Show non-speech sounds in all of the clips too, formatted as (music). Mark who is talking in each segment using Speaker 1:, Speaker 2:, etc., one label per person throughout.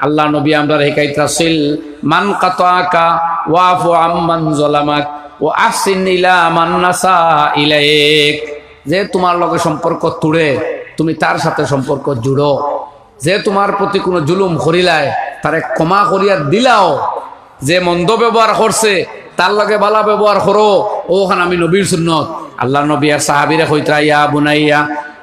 Speaker 1: আল্লাহ নবী আমরা হেকাইতাছিল মান কাতাকা ওয়াফু আম্মান জলামাক ও আসিন ইলা মান নাসা ইলাইক। যে তোমার লগে সম্পর্ক তুড়ে, তুমি তার সাথে সম্পর্ক জুড়ো। যে তোমার প্রতি কোনো জুলুম করিলায়, তারে ক্ষমা করিয়া দিলাও। যে মন্দ ব্যবহার করছে, তার লগে বালা ব্যবহার করো। ওখানে আমি নবীর সুন্নত। আল্লাহ নবী আর সাহাবিরে কইতরা ইয়া বুনাইয়া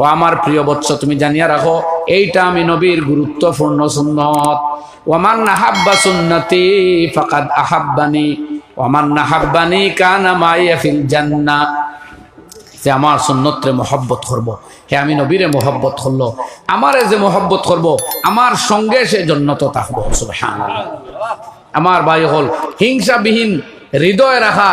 Speaker 1: ও আমার প্রিয় বৎস তুমি জানিয়া রাখো, এইটা আমি নবীর গুরুত্বপূর্ণ সুন্নত ওমান নাহাব্বা সুন্নতি ফাকাদ আহাব্বানি ওমান নাহাব্বানি কানা মাইয়া ফিল জান্নাহ যে আমার সুন্নতরে মহব্বত করব। হে আমি নবীরে মহব্বত করল, আমারে যে মহব্বত করব, আমার সঙ্গে সে জন্নত থাকব। আমার ভাই হল হিংসাবিহীন, হৃদয় রাখা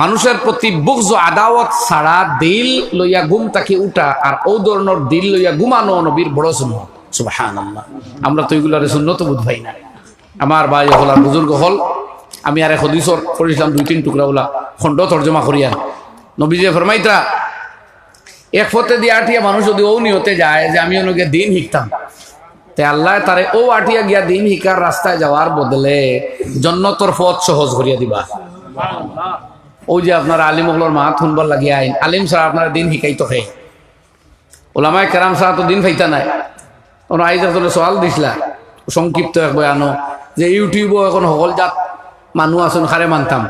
Speaker 1: মানুষের প্রতি বুকজ আদাওয়াত ছাড়া দিল লইয়া গুম তাকে উঠা আর ও ধরনের দিল লইয়া ঘুমানো নবীর বড় সুন্নত। সুবহানাল্লাহ। আমরা তো এগুলোর সুন্নত বুধ ভাই না। আমার ভাই হল আর বুজুর্গ হল আমি আর এক হদিসর করেছিলাম দুই তিন টুকরা ওলা খণ্ড তর্জমা করিয়া। নবীজে ফরমাইতরা এক ফতে দিয়ে আটিয়া মানুষ যদি ও নিয়তে যায় যে আমি ওনাকে দিন শিখতাম তে আল্লাহ তারে ও আটিয়া গিয়া দিন শিকার রাস্তায় যাওয়ার বদলে জন্নতর পথ সহজ করিয়া দিবা। ওই যে আপনার আলিম ওগুলোর মা শুনবার লাগিয়ে আইন। আলিম ছাড়া আপনার দিন শিকাইতো হে। ওলামায় কেরাম ছাড়া তো দিন ফাইতা নাই। ওরা আইজ তোলে সওয়াল দিছিলা। সংক্ষিপ্ত এক বয়ানো। যে ইউটিউবও এখন সকল জাত মানুহ আছেন খারে মানতাম।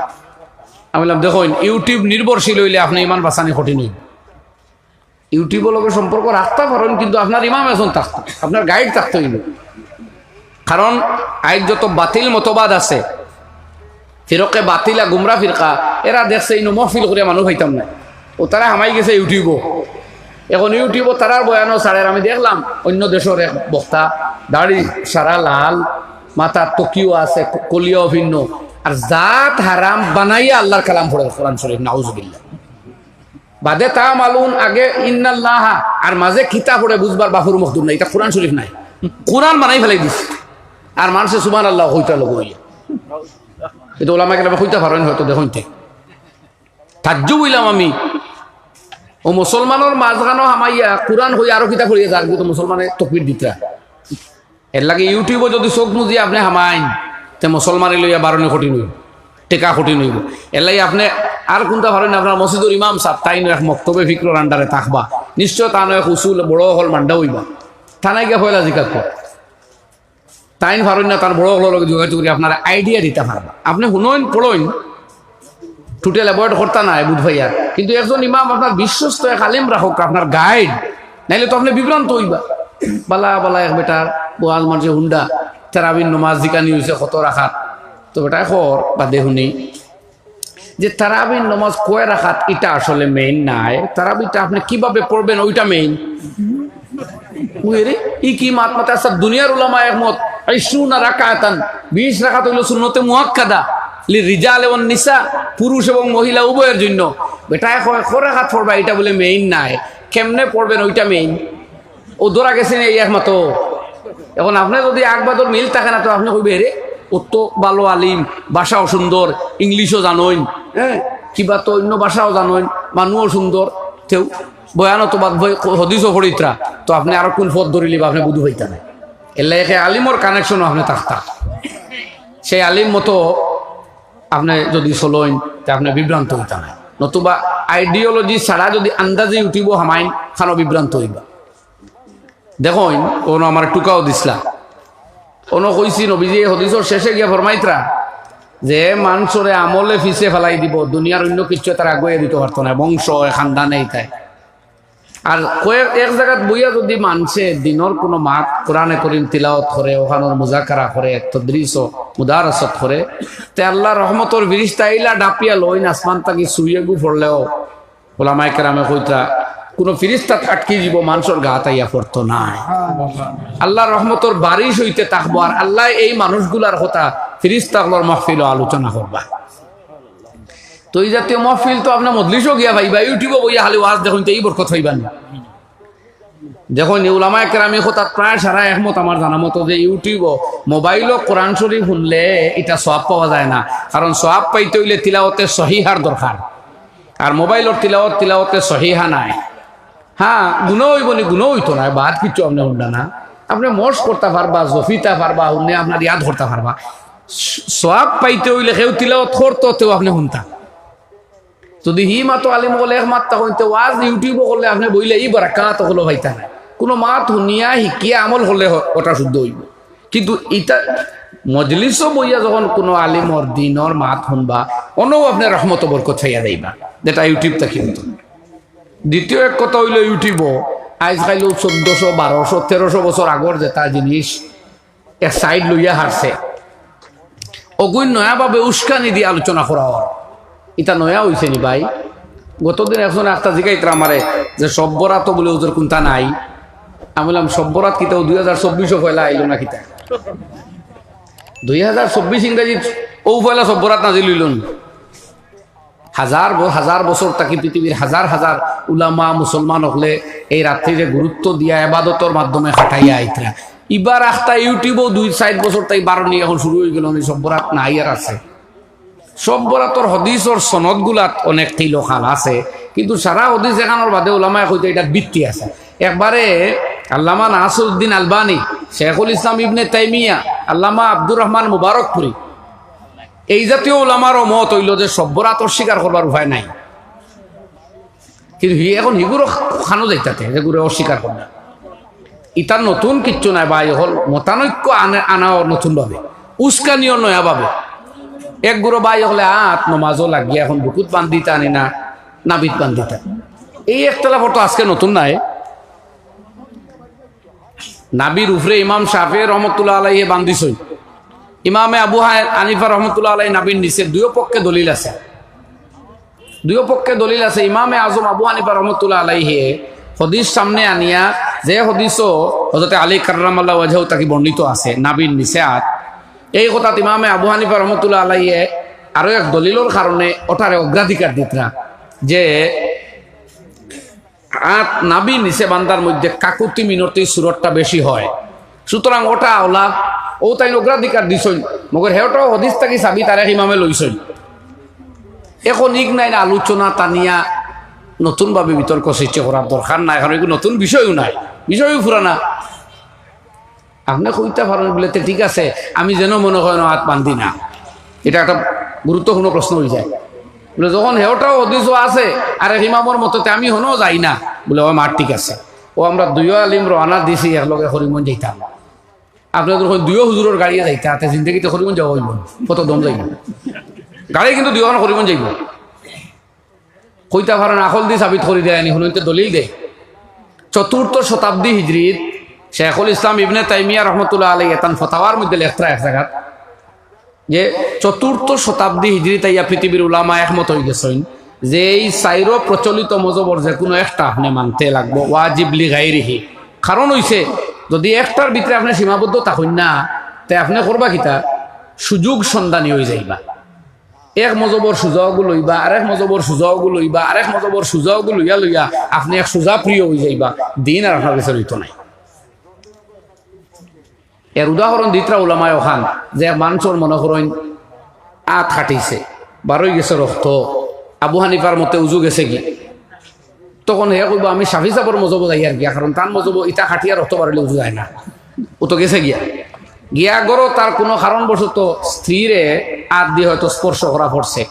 Speaker 1: আমি বললাম দেখুন ইউটিউব নির্ভরশীল হইলে আপনি ইমান বাঁচানি কঠিন হইব ইউটিউবের লগে সম্পর্ক রাখতে পারেন কিন্তু আপনার ইমাম এখন থাকতো আপনার গাইড থাকতে হইব কারণ আইন যত বাতিল মতবাদ আছে ফিরকে বাতিলা, গুমরা ফিরকা। এরা দেখছে ইনো মহফিল করে মানুষ হইতাম না। ও তারা হামাই গেছে ইউটিউবও এখন ইউটিউবও তারার বয়ানো ছাড়ের আমি দেখলাম, অন্য দেশের এক বক্তা, দাড়ি সারা লাল মাথা তকিও আছে কলিও ভিন্ন। আর জাত হারাম বানাইয়া আল্লাহর কালাম পড়ে কোরআন শরীফ নাউজুবিল্লাহ। বাদে তা মালুন আগে ইন্নাল্লাহ আর মাঝে খিতা পড়ে বুঝবার বাহুর মখদুর নাই। এটা কোরআন শরীফ নাই। কোরআন বানাই ফেলাই দিস আর মানুষে সুমান আল্লাহ হইতা লোক হইয়া এটা ওলামা গেলে হইতে পারেন হয়তো, দেখুন তাজ্জু বইলাম আমি। ও মুসলমানের মাঝখানো হামাইয়া কোরআন হইয়া আরও কিতা করিয়া যার কিন্তু মুসলমানে তকবির দিতা এর লাগে ইউটিউবে যদি চোখ মুজি আপনি হামাইন, তে মুসলমানে লইয়া বারণে কঠিন হইব টেকা কঠিন হইব এর লাগে আপনি আর কোনটা পারেন আপনার মসজিদুর ইমাম সাহ তাই এক মক্তবে ফিক্রর আন্ডারে থাকবা নিশ্চয় তা নয় উসুল বড় হল মান্ডা হইবা থানায় গিয়ে হইলা কর তাইন পারেন না তার বড় হল লগে যোগাযোগ করে, আপনার আইডিয়া দিতে পারবা। আপনি শুনোইন পড়ইন টুটেল অ্যাভয়েড করতে না বুধ ভাইয়া। কিন্তু একজন ইমাম আপনার বিশ্বস্ত এক আলিম রাখক আপনার গাইড নাইলে তো আপনি বিভ্রান্ত হইবা। বালা বালা এক বেটার বোয়াল মানুষের হুন্ডা, তেরাবিন নমাজ জিকানি হয়েছে কত রাখাত। তো বেটা খর বা দেহুনি যে তারাবিন নমাজ কয় রাখাত, এটা আসলে মেইন নাই। তারাবিটা আপনি কীভাবে পড়বেন, ওইটা মেইন ই কি মাত মাতে দুনিয়ার উলামা একমত। আইসুনা রাকাতান 20 রাকাত হইল সুন্নতে মুআক্কাদা লি রিজাল এবং নিসা পুরুষ এবং মহিলা উভয়ের জন্য। বেটা কয় কয় রাকাত পড়বা এটা বলে মেইন নাই। কেমনে পড়বেন ওইটা মেইন ও ধরা গেছেন এই একমাত্র। এখন আপনি যদি আকবাদর মিল থাকে না তো আপনি কইবে রে ও তো ভালো আলিম ভাষাও সুন্দর ইংলিশও জানোইন। হ্যাঁ। কিবা তো অন্য ভাষাও জানোইন মানুহও সুন্দর। তেও বয়ানো তো বাদ হদিসও ফরিত্রা তো আপনি আরও কোন পথ ধরিলি বা আপনি বুধু হইতা নাই। এলে আলিমর কানেকশনও আপনি থাকতা সেই আলিম মতো আপনি যদি চলইন তে আপনি বিভ্রান্ত হইতা নাই। নতুবা আইডিওলজি ছাড়া যদি আন্দাজে উঠিব হামাইন, খানো বিভ্রান্ত হইবা। দেখুন কোনো আমার টুকাও দিসলা। কোনো কইছি নবীজি হদিসর শেষে গিয়া ফরমাইত্রা যে, মানুষরে আমলে ফিসে ফেলাই দিব, দুনিয়ার অন্য কিছু তারা আগুয়ে দিতে পারতো না, বংশ, খানদানে তাই আর কয়েক এক জায়গাত বইয়া যদি মানছে দিনর কোনো মাত কোরআনে করিম তিলাওত করে ওখানোর মুজাকারা করে তদ্রিস মুদারসত করে তে আল্লাহ রহমতর বিরিস্তা ইলা ডাপিয়া লইন আসমান তাকি সুইয়ে গু পড়লেও ওলামাই কেরামে কইতা কোনো ফিরিস্তা আটকে দিব মানুষের গা তাইয়া পড়তো নাই। আল্লাহ রহমতর বারিশ হইতে থাকব আর আল্লাহ এই মানুষগুলার কথা ফিরিস্তাগুলোর মহফিল আলোচনা করবা তো এই জাতীয় মহফিল তো আপনার মজলিসও গিয়া ভাইবা ইউটিউবে বইয়া খালি ওয়াজ দেখুন, তো এই বরকত হইবান দেখুন উলামা কেরামি তার প্রায় সারা একমত আমার জানা মতো যে ইউটিউব মোবাইল কোরআন শরীফ শুনলে এটা সব পাওয়া যায় না। কারণ সব পাইতে হইলে তিলাওতে সহিহার দরকার। আর মোবাইলের তিলাওত তিলাওতে সহিহা নাই। হ্যাঁ গুণও হইব নি, গুণও হইতো না, বাদ কিছু আপনি শুনলা না। আপনি মর্স করতে পারবা, জফিতা পারবা শুনে আপনার ইয়াদ করতে পারবা। সব পাইতে হইলে কেউ তিলাওত করতো, তেও আপনি শুনতা যদি হি মাতো আলিম বলে, এক মাত্তা ওয়াজ ইউটিউব করলে আপনি বইলে ই এই বারাকাত হলো ভাইতা না কোনো মাত শুনিয়া শিকিয়া আমল হলে ওটা শুদ্ধ হইব। কিন্তু ইটা মজলিসও বইয়া যখন কোনো আলিমর দিনর মাত শুনবা, অনও আপনি রহমত বরকত ছাইয়া যাইবা। যেটা ইউটিউব থাকি দ্বিতীয় এক কথা হইল ইউটিউব আজ চোদ্দশো, বারোশো, তেরোশো বছর আগর যেটা জিনিস এক সাইড লইয়া হারছে। অগুণ নয়াভাবে উস্কানি দিয়ে আলোচনা করা হয়। এটা নয়া হইছে নি ভাই? গতদিন একজন একটা জিগাইতরা আমারে যে সব্বরাত বলে ওদের কোনটা নাই। আমি বললাম সব্বরাত কিতাও দুই হাজার চব্বিশও পয়লা আইলো না কিতা দুই হাজার চব্বিশ ইংরাজি ও পয়লা সব্বরাত নাজিল লইল হাজার হাজার বছর তাকি পৃথিবীর হাজার হাজার উলামা মুসলমান হলে এই রাত্রিরে গুরুত্ব দিয়া এবাদতর মাধ্যমে খাটাইয়া আইতরা। ইবার আখতা ইউটিউবও দুই চার বছর তাই বারণি এখন শুরু হয়ে গেল সব্বরাত নাই আর আছে। সব বরাতর হদিসর সনদ গুলাত অনেক তিলখাল আছে। কিন্তু সারা হদিস এখানোর বাদে ওলামায় কইতে এটা বৃত্তি আছে। একবারে আল্লামা নাসুদ্দিন আলবানী শেখুল ইসলাম ইবনে তাইমিয়া, আল্লামা আব্দুর রহমান মুবারকপুরি এই জাতীয় ওলামারও মত হইল যে সভ্যরাত অস্বীকার করবার উপায় নাই। কিন্তু এখন হিগুলো খানো যাইতাতে যেগুলো অস্বীকার করে না ইটার নতুন কিচ্ছু নাই বা হল মতানৈক্য আনে আনা নতুনভাবে উস্কানিও নয়াভাবে এক গুঁড়ো বাই হলে আত নমাজও লাগিয়ে এখন বুকুত বান্ধিতা আনি না, নাবিত বান্ধিতা এই একতলা ফটো আজকে নতুন নাই। নাবির উফরে ইমাম শাফে রহমতুল্লাহ আলাইহে বান্ধিছই ইমামে আবু হায় আনিফা রহমতুল্লাহ আলাই নাবির নিচে দুয়ো পক্ষে দলিল আছে। দুয়ো পক্ষে দলিল আছে, ইমামে আজম আবু হানিফা রহমতুল্লাহ আলাইহে হদিস সামনে আনিয়া যে হদিসও হজরতে আলী কার্রামাল্লাহ ওয়াজাহ তাকে বর্ণিত আছে, নাবির নিচে আত এই কথাত ইমামে আবু হানিফা রহমতুল্লাহ আলাইয়ে আরও এক দলিলর কারণে ওটারে অগ্রাধিকার দিতরা যে আত নাবি নিচে বান্দার মধ্যে কাকুতি মিনতি সুরতটা বেশি হয়। সুতরাং ওটা ওলা ও তাই অগ্রাধিকার দিছই মগর হেওটাও হদিস থাকি চাবি তারে ইমামে লইছই এখন ইক নাই না আলোচনা টানিয়া নতুনভাবে বিতর্ক সৃষ্টি করার দরকার নাই কারণ এগুলো নতুন বিষয়ও নাই বিষয়ও ফুরানা আপনি কইতে পারেন বলে তো ঠিক আছে, আমি যেন মনে হয় না হাত বান্ধি না। এটা একটা গুরুত্বপূর্ণ প্রশ্ন হয়ে যায়। বলে যখন হেওটাও অদিস আছে, আর হিমামর মততে আমি হনও যাই না। বলে, ও মার ঠিক আছে। ও আমরা দুইও আলিম রওনা দিছি, একলগে হরিমন যাইতাম। আপনি যখন দুইও হুজুরের গাড়িয়ে যাইতা হাতে জিন্দগিতে হরিমন যাওয়া হইব। কত দম যাইব। গাড়ি কিন্তু দুইখন হরিমন যাইব। কইতা পারেন আকল দি সাবিত করে দেয় নি হুনতে দলিল দেয়। চতুর্থ শতাব্দী হিজরিত শেখুল ইসলাম ইবনে তাইমিয়া রহমতুল্লাহ আলী এতান ফতাওয়ার মধ্যে লেখরা এক জায়গাত যে চতুর্থ শতাব্দী হিজড়ি তাইয়া পৃথিবীর উলামা একমত হয়ে গেছেন যে এই চাইরো প্রচলিত মজবর যে কোনো একটা আপনি মানতে লাগবো ওয়াজিবলি গাইরিহি কারণ হইছে, যদি একটার ভিতরে আপনি সীমাবদ্ধ থাকুন না তাই আপনি করবা কিতা? সুযোগ সন্ধানী হয়ে যাইবা। এক মজবর সুযোগ লইবা, আরেক মজবর সুযোগ লইবা, আরেক মজবর সুযোগ লইয়া লইয়া আপনি এক সুজা প্রিয় হয়ে যাইবা। দিন আর আপনার কাছে রইত নাই। এর উদাহরণ দিতরা ওলামায় ওখান যে মানুষের মনে করেন আত খাটিছে বারোই গেছে রক্ত আবু হানিফার মতে উজু গেছে কি? তখন হে কইব, আমি সাফি চাপর মজব যাই আর গিয়া কারণ তার মজব ইটা খাটিয়া রক্ত বাড়লে উজু যায় না। ও তো গেছে গিয়া। গিয়া গরো তার কোনো কারণবশত স্ত্রীরে আত দিয়ে হয়তো স্পর্শ করা পড়ছে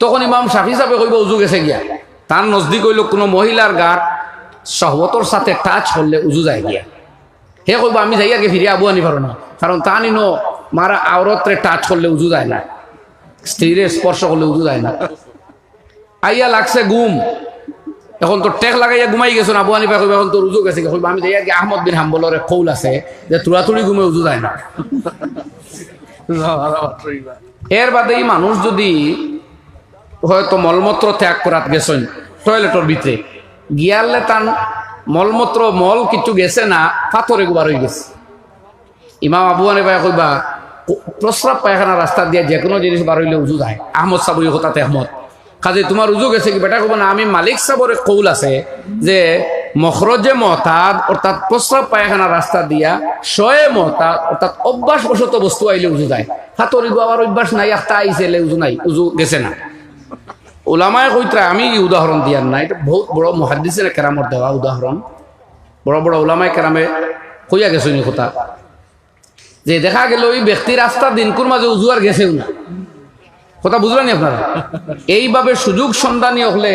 Speaker 1: তখন ইমাম সাফি চাপে কইব, উজু গেছে গিয়া। তার নজদিক হইল কোনো মহিলার গাত সহবতর সাথে টাচ করলে উজু যায় গিয়া। হে কইব, আমি যাই আগে ফিরে আবু আনি পারো না। কারণ তা নিনো মারা আওরতরে টাচ করলে উজু যায় না। স্ত্রীরে স্পর্শ করলে উজু যায় না। আইয়া লাগছে গুম এখন তো টেক লাগাইয়া ঘুমাই গেছো আবু আনি কইব, এখন তোর উজু গেছে। আমি যাই আগে আহমদ বিন হাম্বলরে কৌল আছে যে তুড়াতুড়ি ঘুমে উজু যায় না। এর বাদে এই মানুষ যদি হয়তো মলমূত্র ত্যাগ করাত গেছেন টয়লেটের ভিতরে, গিয়ালে তান মলমূত্র, মল কিছু গেছে না, পাথরে গুবার হয়ে গেছে। ইমাম আবু আনে ভাই কইবা প্রস্রাব পায়খানা রাস্তা দিয়ে যে কোনো জিনিস বার হইলে উজু যায়। আহমদ সাবুই হতাতে আহমদ কাজে তোমার উজু গেছে কি বেটা কব না, আমি মালিক সাবরে কৌল আছে যে মখরজে মহতাদ অর্থাৎ প্রস্রাব পায়খানা রাস্তা দিয়া, শয়ে মহতাদ অর্থাৎ অভ্যাসবশত বস্তু আইলে উজু যায়। হাতর আবার অভ্যাস নাই একটা আইসে এলে উজু নাই, উজু গেছে না। ওলামায় কইত্রা আমি উদাহরণ দিয়ার না এটা বহুত বড় মহাদিসের কেরামর দেওয়া উদাহরণ। বড় বড় ওলামায় কেরামে কইয়া গেছে নি কথা। যে দেখা গেল ওই ব্যক্তি রাস্তা দিনকুর মাঝে উজু আর গেছেও না। কথা বুঝলেন আপনারা? এইভাবে সুযোগ সন্ধানী হলে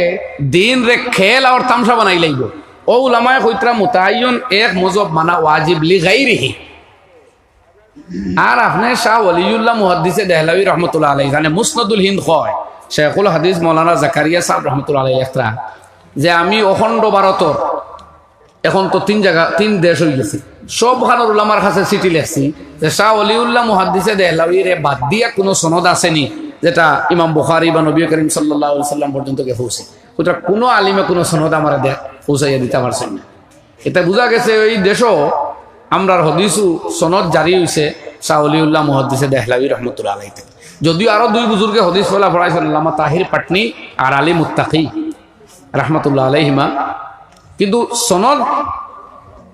Speaker 1: দিন রে খেল আর তামসা বানাই লাগব ও উলামায় কইত্রা মুতায়ন এক মজব মানা ওয়াজিব লি গাইরিহি। আর আপনি শাহ ওলিউল্লাহ মুহাদ্দিসে দেহলাবি রহমতুল্লাহ আলাই জানে মুসনদুল হিন্দ কয় শেখুল হাদিস মৌলানা জাকারিয়া সাহেব রহমতুল্লাহ লেখরা যে আমি অখণ্ড ভারতর, এখন তো তিন জায়গা, তিন দেশ হয়ে গেছে। সব খানোর উলামার কাছে চিঠি লেখছি যে, শাহ অলিউল্লাহ মুহাদ্দিসে দেহলাবিরে বাদ দিয়া কোনো সনদ আসেনি, যেটা ইমাম বুখারি বা নবী করিম সাল্লাহ সাল্লাম পর্যন্ত গে পৌঁছে। সুতরাং কোনো আলিমে কোনো সনদ আমার পৌঁছাইয়া দিতে পারছেন না এটা বোঝা গেছে ওই দেশও আমরার হদিসু সনদ জারি হয়েছে শাহ অলিউল্লাহ মুহাদ্দিসে দেহলাবি রহমতুল্লাহ আলাইতে যদিও আরও দুই বুজুর্গে হদিস ফলা পড়াইছেন আল্লামা তাহির পাটনি আর আলী মুত্তাকি, রহমতুল্লাহ আলাইহিমা। কিন্তু সনদ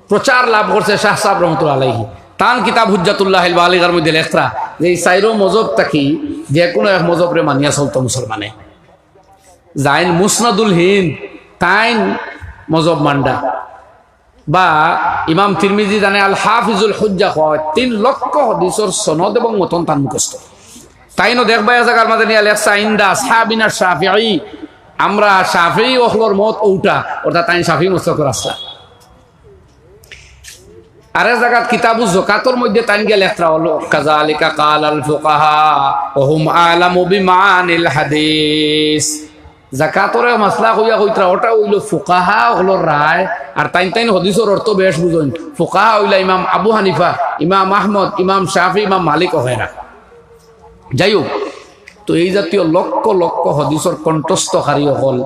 Speaker 1: প্রচার লাভ করছে শাহ সাহেব রহমতুল্লাহ আলাইহি। তান কিতাব হুজ্জাতুল্লাহ আলিগার মধ্যে লেখরা যে সাইরো মজব তাকি যে কোনো এক মজবরে মানিয়া চলতো মুসলমানে। জাইন মুসনাদুল হিন্দ, তাইন মজব মান্ডা। বা ইমাম তিরমিজি জানে, আল হাফিজুল হুজ্জা কয় তিন লক্ষ হদিসর সনদ এবং মতন তান মুখস্থ। তাইনো দেখবাই জায়গার মাঝে নিয়ে লেখসা ইন্দা সাহাবিনা শাফিঈ। আমরা শাফিঈ ওখলর মত ওটা অর্থাৎ তাইন শাফি মুস্তকর আসলা আরে জায়গাত কিতাবু জকাতর মধ্যে তাইন গিয়ে লেখরা হলো কাজালিকা কাল আল ফুকাহা ওহুম আলামু বিমানিল হাদিস। জাকাতরে মাসলা কইয়া কইত্রা ওটা হইল ফুকাহা হলো রায়। আর তাইন তাইন হদিসর অর্থ বেশ বুঝুন। ফুকাহা হইলা ইমাম আবু হানিফা, ইমাম আহমদ, ইমাম শাফি ইমাম মালিক ওহেরা যাই হোক তো এই জাতীয় লক্ষ লক্ষ হদিসর কণ্ঠস্থকারী হল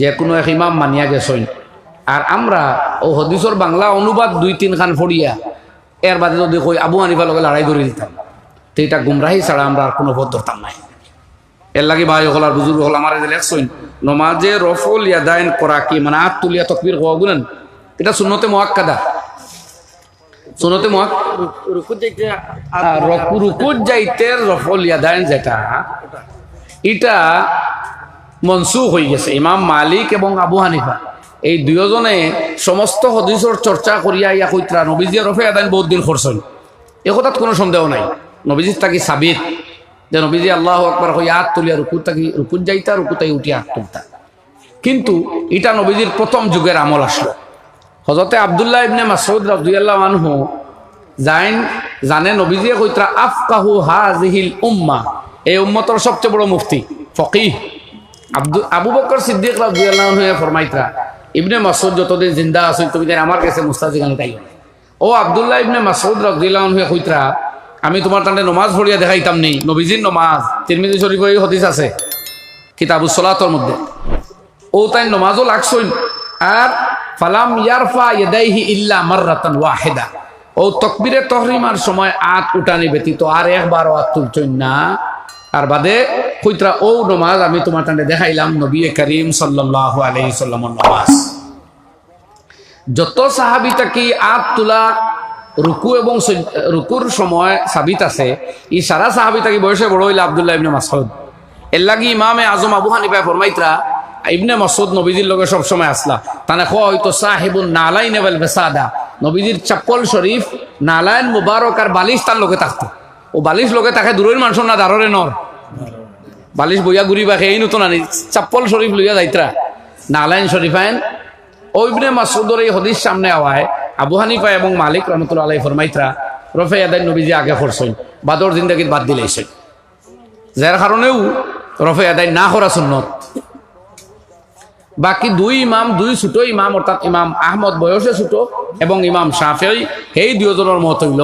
Speaker 1: যে কোনো এক ইমাম মানিয়া গেছেন আর আমরা ও হদিসর বাংলা অনুবাদ দুই তিন খান ফড়িয়া এর বাদে যদি কই আবু হানিফা লগে লড়াই ধরে দিতাম, তো এটা গুমরাহি ছাড়া আমরা আর কোনো বোধ ধরতাম নাই। এর লাগে ভাই হল আর বুজুর্গ হল আমার লেখছইন, নমাজে রফল ইয়াদাইন করা কি? মানে আত তুলিয়া তকবির হওয়া গুলেন এটা শূন্যতে মহাক্কাদা শূন্যতে মহাক
Speaker 2: রুকু দেখতে
Speaker 1: আর রকু রুকুর যাইতে রফল ইয়াদাইন যেটা এটা মনসুখ হয়ে গেছে। ইমাম মালিক এবং আবু হানিফা এই দুজনে সমস্ত হদিসর চর্চা করিয়া ইয়া কইত্রা নবীজি রফে আদান বহুত দিন করছেন এ কথাত কোনো সন্দেহ নাই। নবীজির তাকি সাবিত যে নবীজি আল্লাহ আকবর হই হাত তুলিয়া রুকু তাকি রুকুর যাইতা রুকু তাই উঠিয়া হাত তুলতা। কিন্তু এটা নবীজির প্রথম যুগের আমল আসলো। হজরতে আবদুল্লাহ ইবনে মাসউদ রাদিয়াল্লাহু আনহু জাইন জানে, নবীজিয়ে কইত্রা আফকাহু হাজিহিল উম্মা। এই উম্মতর সবচেয়ে বড় মুফতি, ফকিহ। আব্দুল আবু বকর সিদ্দিক রাদিয়াল্লাহু আনহু ফরমাইত্রা ইবনে মাসউদ যতদিন জিন্দা আছে, তুমি তাই আমার কাছে মুস্তাজিগান তাই ও আব্দুল্লাহ ইবনে মাসউদ রাদিয়াল্লাহু আনহু কইত্রা আমি তোমার তান্ডে নমাজ পড়িয়া দেখাইতাম নি, নবীজির নমাজ। তিরমিজি শরীফ হদিস আছে, কিতাবুস সালাতর মধ্যে। ও তাই নমাজও লাগছইন আর ফালাম ইয়ারফা ইয়াদাইহি ইল্লা মাররাতান ওয়াহিদা। ও সময় আত উঠানি ব্যতীত আর একবারও আত না। আর বাদে ও নমাজ, আমি তোমার দেখাইলাম নবী নমাজ। যত সাহাবি তাকি আত তোলা রুকু এবং রুকুর সময় সাবিত আছে, ই সারা সাহাবি তাকি বয়সে বড় হইলে আবদুল্লাহ ইবনে মাসউদ। এর লাগি ইমামে আজম আবু হানিফায় ফরমাইত্রা ইবনে মাসউদ নবীজির লগে সব সময় আসলা। তানে খ হয়তো সাহেবুন নালাইন ওয়াল বেসাদা নবীজির চাপ্পল শরীফ নালাইন মুবারক আর বালিশ তার লগে থাকতো। ও বালিশ লগে তাকে দূরের মানুষ না দাররে নর। বালিশ বইয়া ঘুরি বাকে এই নতুন আনি। চাপ্পল শরীফ লইয়া যাইত্রা। নালাইন শরীফ আইন। ওইবনে মাসুদর এই হদিস সামনে আওয়ায় আবু হানিফা এবং মালিক রহমতুল্লাহ আলাই ফরমাইত্রা রফে আদায় নবীজি আগে করছেন বাদর জিন্দগির বাদ দিলেছেন যার কারণেও রফে আদায় না করা সুন্নত। বাকি দুই ইমাম, দুই ছোট ইমাম, অর্থাৎ ইমাম আহমদ বয়সে ছোট এবং ইমাম শাফেই সেই দুজনের মত হইল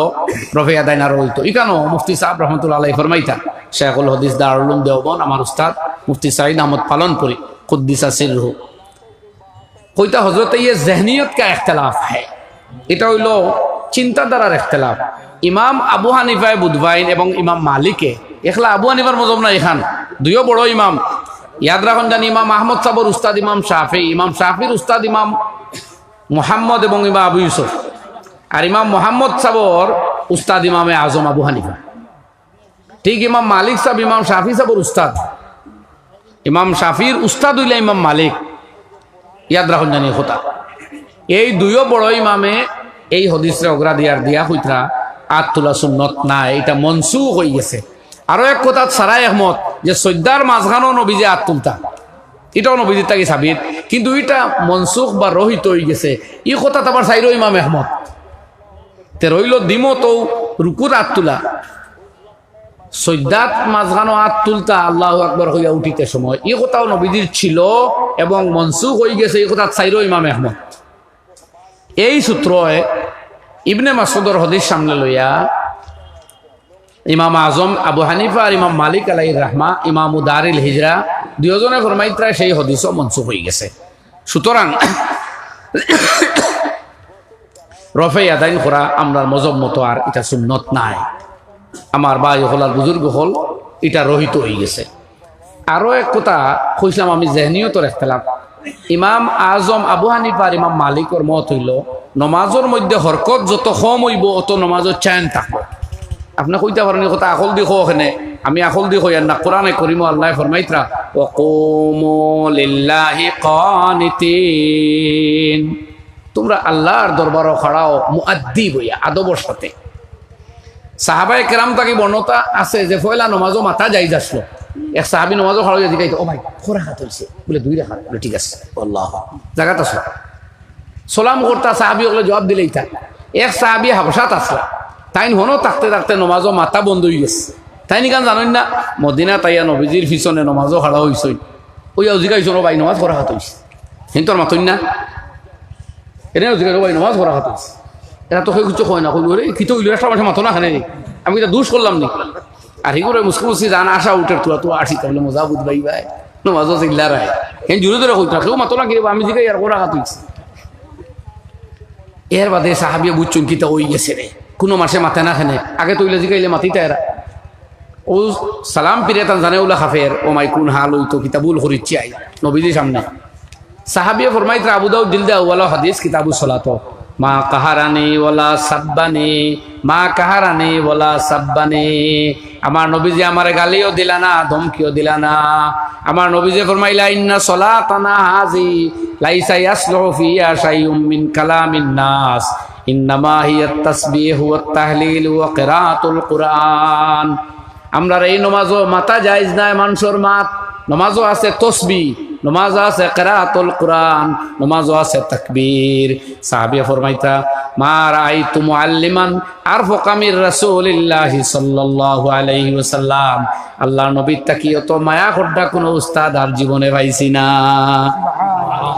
Speaker 1: রফে আদায় না রইত ইকানো, মুফতি সাহেব রহমতুল্লাহ আলাই ফরমাইতা শেখুল হদিস দারুলুম দেওবন আমার উস্তাদ মুফতি সাইদ আহমদ পালন করি, কুদ্দিসা সিরহু। কইতা হজরত ইয়ে জহনিয়ত কা ইখতলাফ है এটা হইল চিন্তাধারার ইখতলাফ। ইমাম আবু হানিফায় বুধবাইন এবং ইমাম মালিকে, এখলা আবু হানিফার মজব না এখান দুইও বড় ইমাম। ইয়াদ রাখুন জানি ইমাম আহমদ সাবর, উস্তাদ ইমাম শাফি, ইমাম শাফির উস্তাদ ইমাম মোহাম্মদ এবং ইমাম আবু ইউসুফ। আর ইমাম মোহাম্মদ সাবর, উস্তাদ ইমামে আজম আবু হানিফা। ঠিক ইমাম মালিক সাহেব ইমাম শাফি সাবর উস্তাদ। ইমাম শাফির উস্তাদ হইলে ইমাম মালিক। ইয়াদ রাখুন জানি হতা এই দুইও বড় ইমামে এই হদিসরে অগ্রা দিয়ার দিয়া হইতরা আত তোলা সুন্নত নাই, এটা মনসু হয়ে গেছে। আরও এক কথা সারাই একমত যে সৈদ্যার মাঝখানো নবীজে আত তুলতা। এটাও নবীজির তাকে সাবিত কিন্তু এটা মনসুখ বা রহিত হয়ে গেছে। ই কথা আবার সাইরো ইমাম একমত। তে রইল দিমো তো রুকুর আত তুলা। সৈদ্যাত মাঝখানো আত তুলতা, আল্লাহ আকবর হইয়া উঠিতে সময়। এই কথাও নবীজির ছিল এবং মনসুখ হয়ে গেছে এই কথা সাইরো ইমাম আহমদ এই সূত্রয় ইবনে মাসুদর হদিস সামনে লইয়া ইমাম আজম, আবু হানিফা আর ইমাম মালিক আলাই রাহমা, ইমাম উদারিল হিজরা দুজনে ফরমাইত্রা সেই হদিসও মনসুখ হয়ে গেছে। সুতরাং রফে আদাইন করা আমরার মজব মতো আর এটা সুন্নত নাই। আমার বাই হল আর বুজুর্গ হল, এটা রহিত হয়ে গেছে। আরও এক কথা কইলাম আমি জেহনিয়ত রাখতাম ইমাম আজম, আবু হানিফার ইমাম মালিকর মত হইল, নমাজের মধ্যে হরকত যত কম হইব, অত নমাজের চায়ন থাকব। আপনি কইতে পারেন কথা আকল দি ওখানে। আমি আকল দি কই না কোরআনে করিম আল্লাহ ফরমাইত্রা কানিতিন তোমরা আল্লাহর দরবারও খাড়াও মুআদ্দি বইয়া আদবর সাথে। সাহাবায়ে কেরাম তাকে বর্ণতা আছে যে, ফয়লা নমাজও মাথা যাই যাসলো এক সাহাবি নমাজও খাড়াও জিগাইতো, ও ভাই, খোরা হাত হইছে, বলে দুই রাখা বলে, ঠিক আছে, আল্লাহ আসলো সালাম করতা সাহাবি ওগুলো জবাব দিলেই থাক এক সাহাবি হাবসাত আসলা। তাইন হনো থাকতে থাকতে নমাজও মাথা বন্ধ হয়ে গেছে তাই নিকান জানেন না? মদিনা তাইয়া নবীজির পিছনে নমাজও খাড়া হইছই ওই জিগাইছো ভাই নমাজ করা হাত হইছে হিন্তর মাতই না? এনেও জিজ্ঞাসা ভাই নমাজ করা হাত হইছে এরা তো কিছু কয় না কইল রে কি তো ইলু একটা মাঠে মাথো না খানে আমি এটা দুষ করলাম নি? আর হি করে মুসকি মুসকি জান আসা উঠে তোরা তো আসি তাহলে মজা বুধ ভাই ভাই নমাজও চিল্লা রায় হেন জুড়ে ধরে কইতা কেউ মাতো না কি আমি জিগাই আর করা হাত হইছে এর বাদে সাহাবিয়া বুঝছুন কিতা ওই গেছে রে কোনো মাসে মাথা না খানে আগে তৈলে জিগাইলে মাতিতা এরা ও সালাম পিরেতান জানে ওলা হাফের। ও মাই কোন হাল হইতো কিতাবুল হরিচ্ছি আই নবীজির সামনে। সাহাবিয়া ফরমাইত্রা আবু দাউদ দিল দেওয়া ওয়ালা হাদিস কিতাবু সলাতো। মা কাহারানি ওয়ালা সাব্বানি, মা কাহারানি ওয়ালা সাব্বানি। আমার নবীজি আমার গালিও দিলা না, ধমকিও দিলা না। আমার নবীজি ফরমাইলা ইন্না সলাতানা হাজি, লাইসা ইয়াসলুহু ফিহা শাইউম মিন কালামিন নাস। আমরা এই নমাজও মাতা জায়েজ নাই, মানুষের মাত। নমাজও আছে তসবি নমাজ আছে কেরাতুল কোরআন, নমাজও আছে তাকবীর। সাহাবিয়া ফরমাইতা, মা রাআইতু মুআল্লিমান আরফু কামির রাসূলিল্লাহ সাল্লাল্লাহু আলাইহি ওয়াসাল্লাম। আল্লাহ নবীর তাকি অত মায়া খড্ডা কোন উস্তাদ আর জীবনে পাইছি না।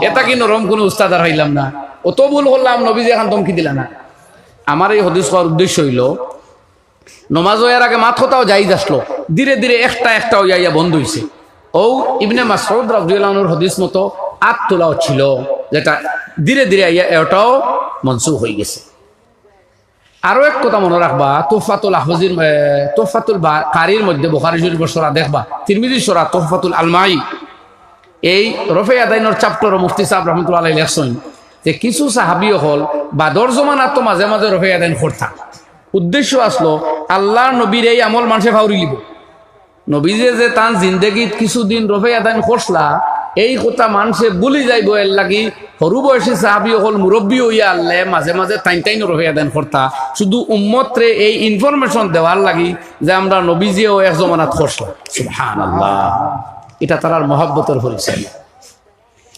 Speaker 1: এটা কি নরম কোন উস্তাদ আর হইলাম না। অত ভুল করলাম নবী যে এখন ধমকি দিলা না। আমার এই হদিস হওয়ার উদ্দেশ্য হইল, নমাজ এর আগে মাথতাও যাই আসলো, ধীরে ধীরে একটা একটা যাইয়া বন্ধ হইছে। ও ইবনে মাসউদ রাদিয়াল্লাহুর হদিস মতো আত তোলাও ছিল, যেটা ধীরে ধীরে আইয়া এটাও মনসুখ হয়ে গেছে। আরও এক কথা মনে রাখবা তোফাতুল আহজির তোফাতুল কারির মধ্যে বোখারি শরীফ সরা দেখবা তিরমিজি সরা তোফাতুল আলমাই এই রফে আদাইনের চাপ্টর মুফতি সাহেব রহমতুল্লাহ লেখছেন যে কিছু সাহাবিও হল, বাদর জমানাত তো মাঝে মাঝে রফে আদাইন করতা উদ্দেশ্য আসলো, আল্লাহ নবীর এই আমল মানুষে ভাউরি লিব। নবীজে যে তান জিন্দগিত কিছুদিন রফে আদান করসলা এই কথা মানুষে বুলি যাইব এর লাগি সরু বয়সী সাহাবি হল মুরব্বী হইয়া আল্লে মাঝে মাঝে টাইন টাইন রফে আদান করতা শুধু উম্মতরে এই ইনফরমেশন দেওয়ার লাগি যে আমরা নবীজিও এক জমানাত করসলা সুবহানাল্লাহ। এটা তারার মহাব্বতের পরিচয়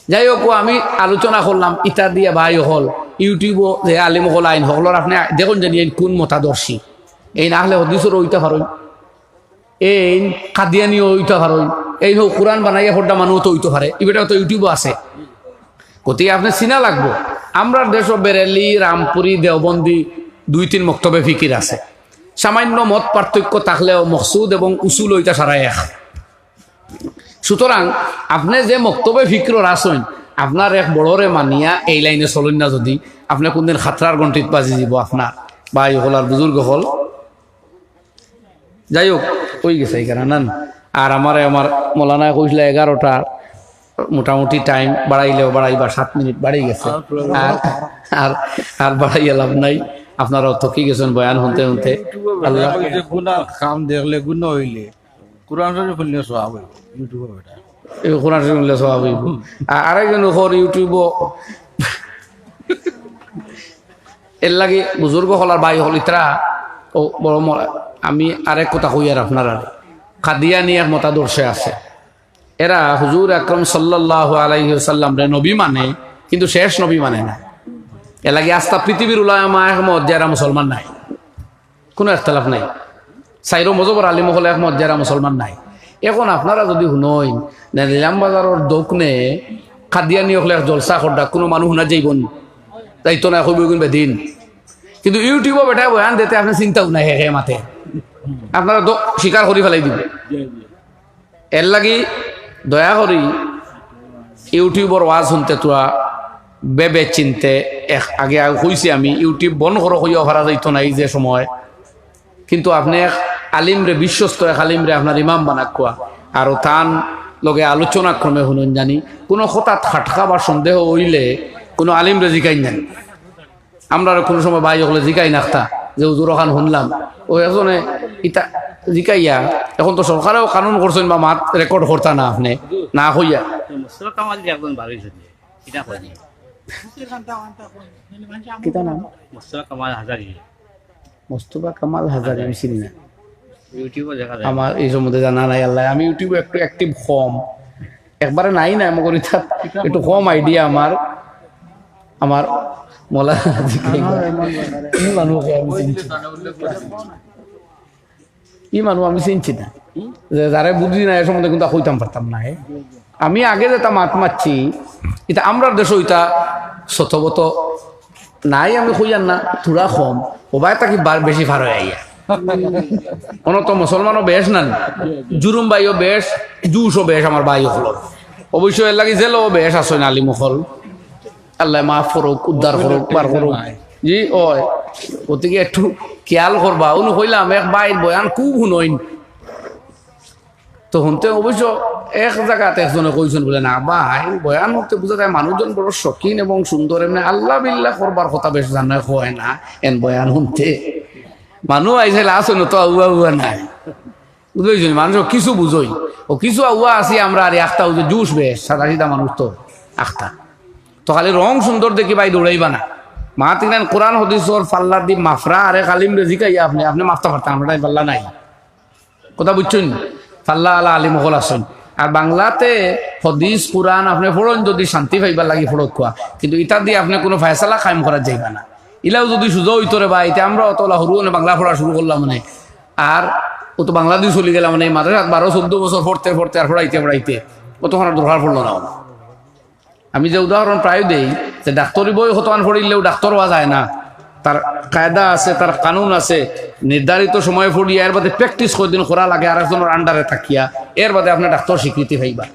Speaker 1: যাই হোক আমি আলোচনা করলাম, ইটা দিয়ে ভাই হল ইউটিউবও যে আলিম হল, আইন হকলর আপনি দেখুন জানি কোন মতাদর্শী। এই না হলে হদিসরও ওইটা পারই। এই কাদিয়ানিও ওইটা পারই। এই হোক কোরআন বানাইয়া হড্ডা মানুষ তো ওইতে পারে। এবারটা তো ইউটিউবও আছে। গতিকে আপনি চিনা লাগবো। আমরা দেশ বেরেলি রামপুরি দেওবন্দি দুই তিন মক্তবে ফিকির আছে। সামান্য মত পার্থক্য থাকলেও মকসুদ এবং উসুল ওইটা সারাই এক সুতরাং আপনি যে মক্তবে ফিক্র আসেন আপনার এক বড়রে মানিয়া এই লাইনে চলেন না যদি। আপনি কোনদিন খাতরার গন্ঠিত বাজি দিব আপনার বা হল আর বুজুর্গ হল। যাই হোক ওই গেছে এই কারণ আর আমারে আমার মৌলানা কইছিল এগারোটা মোটামুটি টাইম বাড়াইলেও বাড়াইবা সাত মিনিট বাড়াই গেছে। আর আর আর বাড়াই লাভ নাই। আপনারাও থকি গেছেন বয়ান শুনতে শুনতে। আল্লাহ
Speaker 2: কাম দেখলে গুণ হইলে। কোরআন শরীফ হইব ইউটিউবে বেটা
Speaker 1: এই কোরআন শুনলে হইব। আর ওখর ইউটিউব এর লাগে বুজুর্গ হলার বাই হল ইতরা ও বড় আমি আরেক কথা কই আর আপনার আর কাদিয়ানি এক মতাদর্শে আছে। এরা হুজুর আকরম সাল্লাহ আলাইসাল্লাম রে নবী মানে কিন্তু শেষ নবী মানে না এ লাগে আস্তা পৃথিবীর উলামা একমত যারা মুসলমান নাই। কোনো একতলাফ নাই। সাইরো মজবর আলী মহলে একমত যারা মুসলমান নাই। এখন আপনারা যদি শুনই না নিলাম বাজারের দোকনে খাদিয়ানি হলে জলসা খড্ডা কোনো মানুষ শুনা যাইব দায়িত্ব হইব কোন বেদিন। কিন্তু ইউটিউবে বেটা বয়ান দিতে আপনি চিন্তাও নাই হে মাতে। আপনারা স্বীকার করে ফেলাই দিব। এর লাগি দয়া করি ইউটিউবর ওয়াজ শুনতে তোরা বেবে চিনতে এক আগে কইছি আমি। ইউটিউব বন্ধ করো হইয়া হারা যাইতো নাই যে সময়। কিন্তু আপনি আলিমরে বিশ্বস্ত এক আলিমরে আপনার ইমাম বানাক কোয়া। আর তান লগে আলোচনা ক্রমে শুনুন জানি কোনো হঠাৎ খাটকা বা সন্দেহ হইলে কোনো আলিমরে জিকাই নেন। আমরা আর কোনো সময় ভাই হলে জিকাই নাখতা যে হুজুর খান শুনলাম। ও এজনে ইতা জিকাইয়া এখন তো সরকারেও কানুন করছেন বা মাত রেকর্ড করতা না আপনি না হইয়া। কিতা নাম?
Speaker 3: মুস্তফা কামাল হাজারি।
Speaker 1: মোস্তফা কামাল হাজার আমি চিনি না। আমার জানা নাই আল্লাহ। আমি ইউটিউবে একটু অ্যাক্টিভ কম একবারে নাই না একটু কম আইডিয়া আমার। আমার আমি যে সম্বন্ধে কিন্তু আমি আগে যেটা মাত মারছি, এটা আমরা দেশ ইটা শতবত নাই, আমি কইয়ান না থোড়া কম ওবাই তাকি বেশি ভার হয়ে আইয়া। (laughs) কোনো তো মুসলমানও বেশ না। জুরুম বাইও বেশ, জুসও বেশ, আমার বাই হল। অবশ্য এর লাগি জেলও বেশ আসয় না আলিমুখল আল্লাহ মাফ করুক, উদ্ধার করুক বার করুক। জি, ওই। গতিকে একটু খেয়াল করবা। উনি কইলাম, এক বাইর বয়ান খুব শুনইন। তো শুনতে অবশ্য এক জায়গাতে একজনে কইছেন বলে, না ভাই, বয়ান হতে বুঝা যায় মানুষজন বড় শখিন এবং সুন্দর। এমনি আল্লাহ বিল্লাহ করবার কথা বেশ জানা হয় না, এন বয়ান শুনতে। মানুহ আইছে লাস্ট তো আউয়া উয়া নাই। বুঝেছি মানুষ কিছু বুঝই ও কিছু আউয়া আছি, আমরা আর একটা যে জুস বেশ সাদা সিধা মানুষ তো, আখতা। তো খালি রং সুন্দর দেখি ভাই দৌড়াইবা না। মা তিনান কোরআন হদিসর ফাল্লা দি মাফরা আরে খালিম রেজি কাই আপনি আপনি মাফতা পারতেন আমরা পাল্লা নাই। কথা বুঝছেন ফাল্লা আলা আলী মহল আসেন আর বাংলাতে হদিস কোরআন আপনি পড়েন যদি শান্তি পাইবার লাগি ফোড়ক খোয়া কিন্তু ইটা দিয়ে আপনি কোনো ফয়সালা কায়েম করা যাইবা না। ইলাও যদি সুযোগ হইতরে বা এটা আমরা অতলা হরু বাংলা পড়া শুরু করলাম মানে। আর ও তো বাংলাদেশ চলে গেলাম মানে মাদ্রাসাত বারো, চোদ্দ বছর পড়তে পড়তে আর পড়াইতে পড়াইতে কতক্ষণ আর দরকার পড়ল না। আমি যে উদাহরণ প্রায় দেই, যে ডাক্তরি বই হতমান পড়িলেও ডাক্তার হওয়া যায় না। তার কায়দা আছে, তার কানুন আছে, নির্ধারিত সময়ে পড়িয়া, এর বাদে প্র্যাকটিস কদিন করা লাগে আর একজনের আন্ডারে থাকিয়া, এর বাদে আপনি ডাক্তার স্বীকৃতি পাইবা।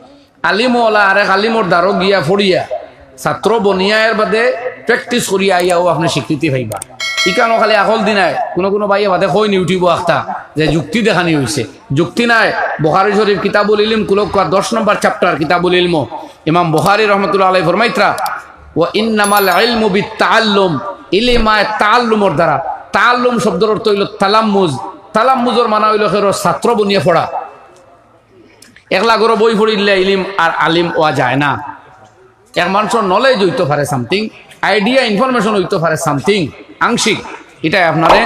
Speaker 1: আলিমওয়ালা আরেক আলিমর দ্বারও গিয়া ফড়িয়া ছাত্র বনিয়া এর বাদে প্র্যাকটিস করিয়া আইয়াও আপনি স্বীকৃতি পাইবা। ইকানো খালি আকল দিনায় কোনো কোনো বাইয়ে বাদে কই ইউটিউব আখতা, যে যুক্তি দেখানি হয়েছে যুক্তি নাই বখারি শরীফ কিতাবুল ইলিম কুলক দশ নম্বর চ্যাপ্টার কিতাবুল ইলম। ইমাম বখারি রহমতুল্লাহ আলাই ফরমাইত্রা ও ইন্নামাল ইলমু বিত্তাআল্লুম ইলিমায় তাআল্লুমর দ্বারা তাআল্লুম শব্দের অর্থ হইল তালাম্মুজ। তালাম্মুজর মানা হইল খেরো ছাত্র বনিয়ে পড়া একলা করে বই পড়িলে ইলিম আর আলিম ওয়া যায় না। এক মানুষের নলেজ হইতে পারে সামথিং আইডিয়া ইনফরমেশন হইতে পারে সামথিং আংশিক। এটা আপনারে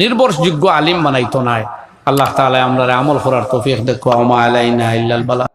Speaker 1: নির্ভরযোগ্য আলিম বানাইতো নাই। আল্লাহ তাআলা আমরা আমল করার তৌফিক দেখো। আমা আলাইনা ইল্লাল বালা।